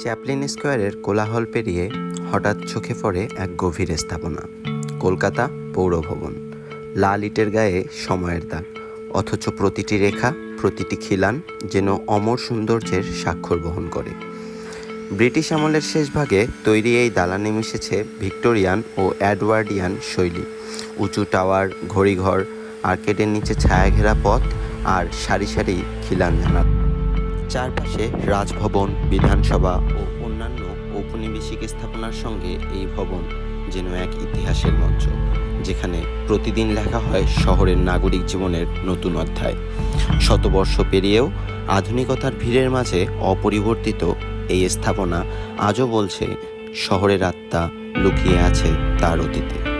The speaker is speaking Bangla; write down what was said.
চ্যাপলিন স্কোয়ারের কোলাহল পেরিয়ে হঠাৎ চোখে পড়ে এক গভীর স্থাপনা, কলকাতা পৌর ভবন লাল ইটের গায়ে সময়ের দাগ, অথচ প্রতিটি রেখা, প্রতিটি খিলান যেন অমর সৌন্দর্যের স্বাক্ষর বহন করে। ব্রিটিশ আমলের শেষ ভাগে তৈরি এই দালানে মিশেছে ভিক্টোরিয়ান ও অ্যাডওয়ার্ডিয়ান শৈলী। উঁচু টাওয়ার, ঘড়িঘর, আর্কেডের নিচে ছায়াঘেরা পথ আর সারি সারি খিলান জানালা। চারপাশে রাজভবন, বিধানসভা ও অন্যান্য ঔপনিবেশিক স্থাপনার সঙ্গে এই ভবন যেন এক ইতিহাসের মঞ্চ, যেখানে প্রতিদিন লেখা হয় শহরের নাগরিক জীবনের নতুন অধ্যায়। শতবর্ষ পেরিয়েও আধুনিকতার ভিড়ের মাঝে অপরিবর্তিত এই স্থাপনা আজও বলছে, শহরের আত্মা লুকিয়ে আছে তার অতীতে।